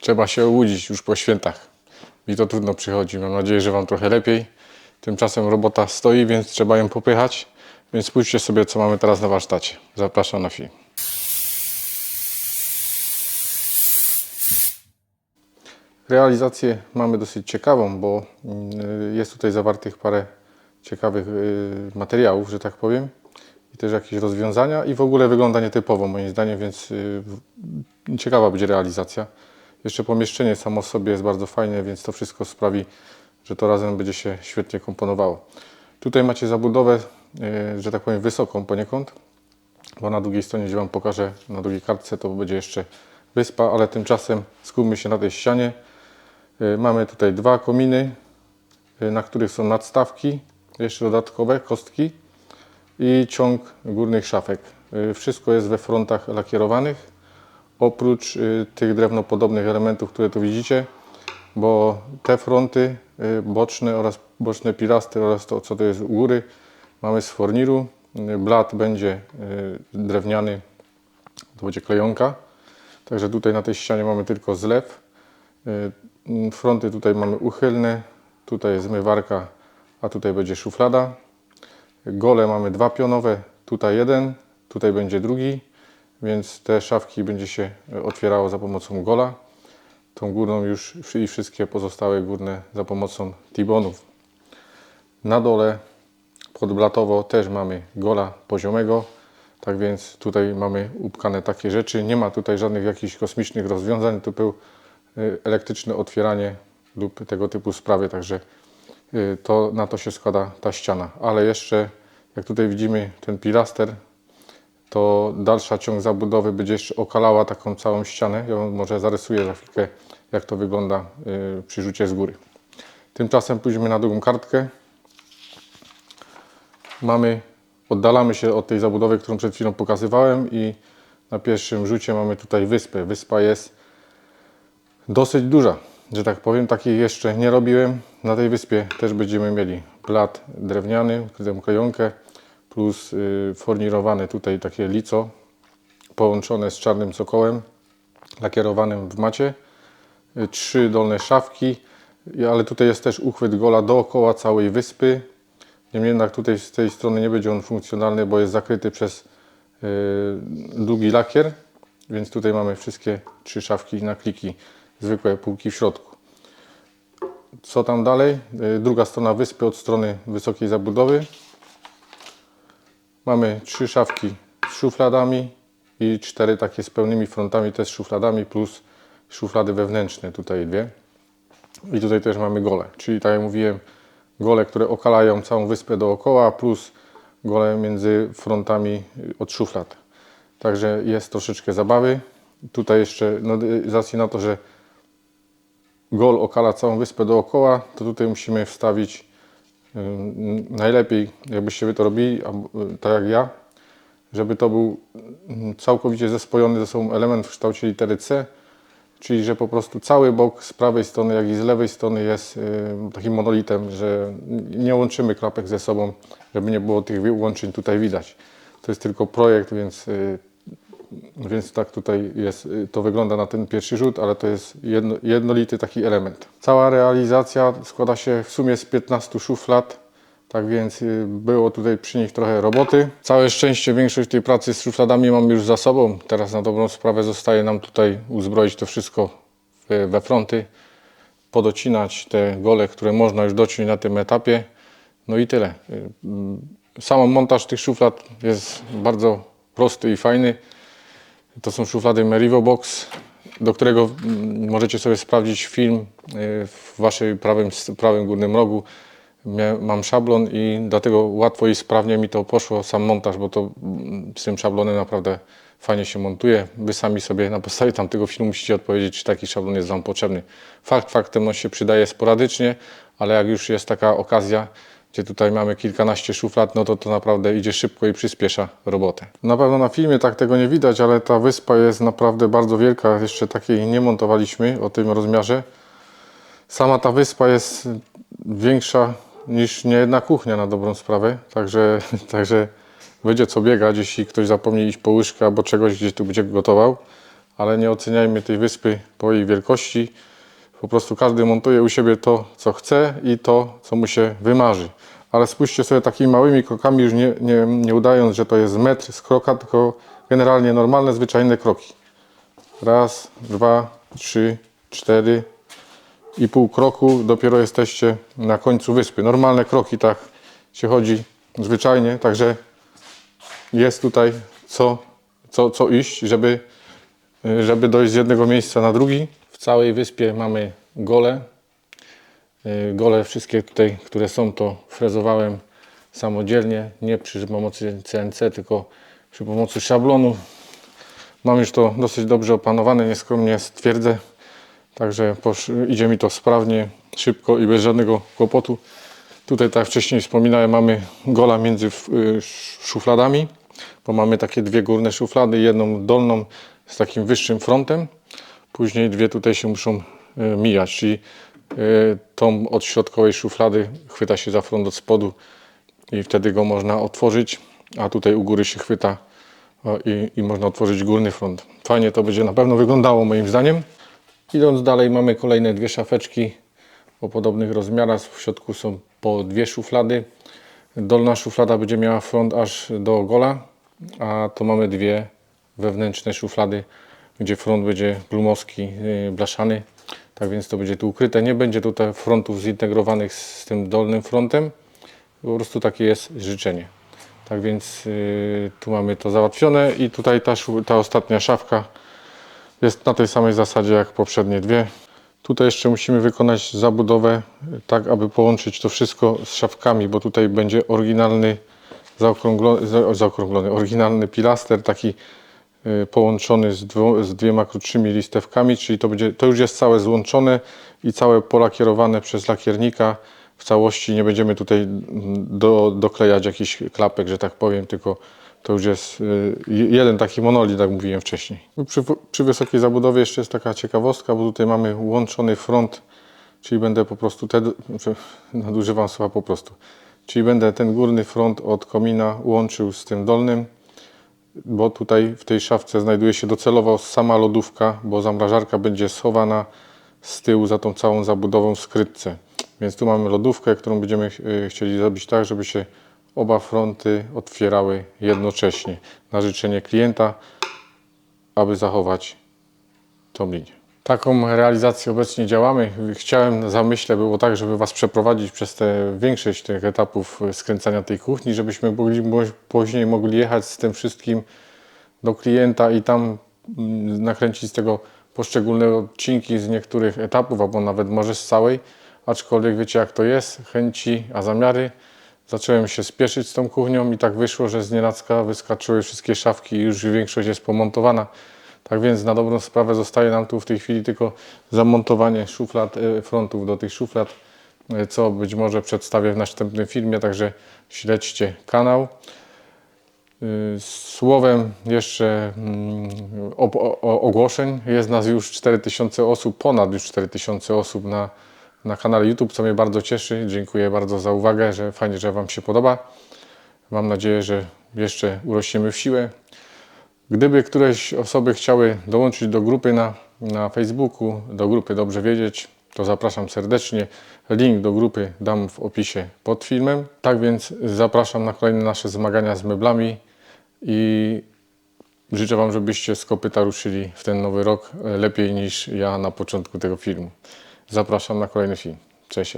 Trzeba się obudzić już po świętach. Mi to trudno przychodzi. Mam nadzieję, że Wam trochę lepiej. Tymczasem robota stoi, więc trzeba ją popychać. Więc spójrzcie sobie, co mamy teraz na warsztacie. Zapraszam na film. Realizację mamy dosyć ciekawą, bo mm, jest tutaj zawartych parę ciekawych y, materiałów, że tak powiem. I też jakieś rozwiązania i w ogóle wygląda nietypowo moim zdaniem, więc y, ciekawa będzie realizacja. Jeszcze pomieszczenie samo w sobie jest bardzo fajne, więc to wszystko sprawi, że to razem będzie się świetnie komponowało. Tutaj macie zabudowę, y, że tak powiem, wysoką poniekąd, bo na drugiej stronie, gdzie Wam pokażę, na drugiej kartce, to będzie jeszcze wyspa, ale tymczasem skupmy się na tej ścianie. Y, Mamy tutaj dwa kominy, y, na których są nadstawki, jeszcze dodatkowe kostki i ciąg górnych szafek. Wszystko jest we frontach lakierowanych, oprócz y, tych drewnopodobnych elementów, które tu widzicie, bo te fronty y, boczne oraz boczne pilastry oraz to, co to jest u góry, mamy z forniru. Y, Blat będzie drewniany, to będzie klejonka. Także tutaj na tej ścianie mamy tylko zlew. Fronty tutaj mamy uchylne, tutaj jest zmywarka, a tutaj będzie szuflada. Gole mamy dwa pionowe, tutaj jeden, tutaj będzie drugi, więc te szafki będzie się e, otwierało za pomocą gola. Tą górną już i wszystkie pozostałe górne za pomocą tibonów. Na dole podblatowo też mamy gola poziomego, tak więc tutaj mamy upkane takie rzeczy. Nie ma tutaj żadnych jakichś kosmicznych rozwiązań, to był y, elektryczne otwieranie lub tego typu sprawy, także y, to, na to się składa ta ściana. Ale jeszcze, jak tutaj widzimy ten pilaster, to dalsza ciąg zabudowy będzie jeszcze okalała taką całą ścianę. Ja może zarysuję za chwilkę, jak to wygląda y, przy rzucie z góry. Tymczasem pójdziemy na drugą kartkę. Mamy, oddalamy się od tej zabudowy, którą przed chwilą pokazywałem i na pierwszym rzucie mamy tutaj wyspę. Wyspa jest dosyć duża, że tak powiem. Takiej jeszcze nie robiłem. Na tej wyspie też będziemy mieli blat drewniany, tę klejonkę, plus y, fornirowane tutaj takie lico połączone z czarnym cokołem lakierowanym w macie. Y, Trzy dolne szafki, ale tutaj jest też uchwyt gola dookoła całej wyspy. Niemniej jednak tutaj z tej strony nie będzie on funkcjonalny, bo jest zakryty przez y, długi lakier, więc tutaj mamy wszystkie trzy szafki na kliki, zwykłe półki w środku. Co tam dalej? Druga strona wyspy od strony wysokiej zabudowy. Mamy trzy szafki z szufladami i cztery takie z pełnymi frontami też z szufladami plus szuflady wewnętrzne, tutaj dwie. I tutaj też mamy gole, czyli tak jak mówiłem, gole, które okalają całą wyspę dookoła, plus gole między frontami od szuflad. Także jest troszeczkę zabawy. Tutaj jeszcze, no, z racji na to, że gol okala całą wyspę dookoła, to tutaj musimy wstawić najlepiej, jakbyście wy to robili, tak jak ja, żeby to był całkowicie zespojony ze sobą element w kształcie litery C, Czyli, że po prostu cały bok z prawej strony, jak i z lewej strony jest takim monolitem, że nie łączymy klapek ze sobą, żeby nie było tych łączeń tutaj widać. To jest tylko projekt, więc, y, więc tak tutaj jest, y, to wygląda na ten pierwszy rzut, ale to jest jedno, jednolity taki element. Cała realizacja składa się w sumie z 15 szuflad. Tak więc y, było tutaj przy nich trochę roboty. Całe szczęście większość tej pracy z szufladami mam już za sobą. Teraz na dobrą sprawę zostaje nam tutaj uzbroić to wszystko we, we fronty, podocinać te gole, które można już dociąć na tym etapie. No i tyle. Y, mm, Sam montaż tych szuflad jest bardzo prosty i fajny. To są szuflady Merivo Box, do którego mm, możecie sobie sprawdzić film y, w waszej prawym, prawym górnym rogu. Mam szablon i dlatego łatwo i sprawnie mi to poszło, sam montaż, bo to mm, z tym szablonem naprawdę fajnie się montuje. Wy sami sobie na podstawie tamtego filmu musicie odpowiedzieć, czy taki szablon jest Wam potrzebny. Fakt faktem on się przydaje sporadycznie, ale jak już jest taka okazja, gdzie tutaj mamy kilkanaście szuflad, no to to naprawdę idzie szybko i przyspiesza robotę. Na pewno na filmie tak tego nie widać, ale ta wyspa jest naprawdę bardzo wielka. Jeszcze takiej nie montowaliśmy o tym rozmiarze. Sama ta wyspa jest większa niż niejedna kuchnia na dobrą sprawę, także, także będzie co biegać, jeśli ktoś zapomni iść po łyżkę albo czegoś gdzieś tu będzie gotował. ale nie oceniajmy tej wyspy po jej wielkości. Po prostu każdy montuje u siebie to, co chce i to, co mu się wymarzy. Ale spójrzcie sobie takimi małymi krokami, już nie, nie, nie udając, że to jest metr z kroka, tylko generalnie normalne, zwyczajne kroki. Raz, dwa, trzy, cztery i pół kroku dopiero jesteście na końcu wyspy. Normalne kroki, tak się chodzi zwyczajnie, także jest tutaj co, co, co iść, żeby, żeby dojść z jednego miejsca na drugi. W całej wyspie mamy gole. Y, Gole wszystkie tutaj, które są, to frezowałem samodzielnie, nie przy pomocy CNC, tylko przy pomocy szablonu. Mam już to dosyć dobrze opanowane, nieskromnie stwierdzę. Także idzie mi to sprawnie, szybko i bez żadnego kłopotu. Tutaj, tak jak wcześniej wspominałem, mamy gola między y, szufladami, bo mamy takie dwie górne szuflady, jedną dolną z takim wyższym frontem, później dwie tutaj się muszą y, mijać, czyli y, tą od środkowej szuflady chwyta się za front od spodu i wtedy go można otworzyć, a tutaj u góry się chwyta i, i można otworzyć górny front. Fajnie to będzie na pewno wyglądało moim zdaniem. Idąc dalej mamy kolejne dwie szafeczki o podobnych rozmiarach. W środku są po dwie szuflady. Dolna szuflada będzie miała front aż do gola, a to mamy dwie wewnętrzne szuflady, gdzie front będzie plumowski, yy, blaszany. Tak więc to będzie tu ukryte. Nie będzie tutaj frontów zintegrowanych z tym dolnym frontem. Po prostu takie jest życzenie. Tak więc yy, tu mamy to załatwione i tutaj ta, ta ostatnia szafka jest na tej samej zasadzie jak poprzednie dwie. Tutaj jeszcze musimy wykonać zabudowę tak, aby połączyć to wszystko z szafkami, bo tutaj będzie oryginalny, zaokrąglony, za- zaokrąglony oryginalny pilaster, taki y, połączony z, dwo, z dwiema krótszymi listewkami, czyli to, będzie, to już jest całe złączone i całe polakierowane przez lakiernika w całości. Nie będziemy tutaj mm, do, doklejać jakichś klapek, że tak powiem, tylko to już jest y, jeden taki monolit, jak mówiłem wcześniej. Przy, przy wysokiej zabudowie jeszcze jest taka ciekawostka, bo tutaj mamy łączony front, czyli będę po prostu, te, nadużywam słowa po prostu, czyli będę ten górny front od komina łączył z tym dolnym, bo tutaj w tej szafce znajduje się docelowo sama lodówka, bo zamrażarka będzie schowana z tyłu za tą całą zabudową w skrytce. Więc tu mamy lodówkę, którą będziemy e, chcieli zrobić tak, żeby się oba fronty otwierały jednocześnie na życzenie klienta, aby zachować tą linię. Taką realizację obecnie działamy. Chciałem na zamyśle było tak, żeby Was przeprowadzić przez te większość tych etapów skręcania tej kuchni, żebyśmy mogli, mo- później mogli jechać z tym wszystkim do klienta i tam mm, nakręcić z tego poszczególne odcinki z niektórych etapów, albo nawet może z całej. Aczkolwiek wiecie jak to jest, chęci, a zamiary. Zacząłem się spieszyć z tą kuchnią i tak wyszło, że z nienacka wyskoczyły wszystkie szafki i już większość jest pomontowana. Tak więc na dobrą sprawę zostaje nam tu w tej chwili tylko zamontowanie szuflad, e, frontów do tych szuflad, e, co być może przedstawię w następnym filmie, także śledźcie kanał. Y, Słowem jeszcze mm, ogłoszeń. Jest nas już 4000 osób, ponad już 4000 osób na, na kanale YouTube, co mnie bardzo cieszy. Dziękuję bardzo za uwagę, że fajnie, że Wam się podoba. Mam nadzieję, że jeszcze urośniemy w siłę. Gdyby któreś osoby chciały dołączyć do grupy na, na Facebooku, do grupy Dobrze Wiedzieć, to zapraszam serdecznie. Link do grupy dam w opisie pod filmem. Tak więc zapraszam na kolejne nasze zmagania z meblami i życzę Wam, żebyście z kopyta ruszyli w ten nowy rok lepiej niż ja na początku tego filmu. Zapraszam na kolejny film. Cześć.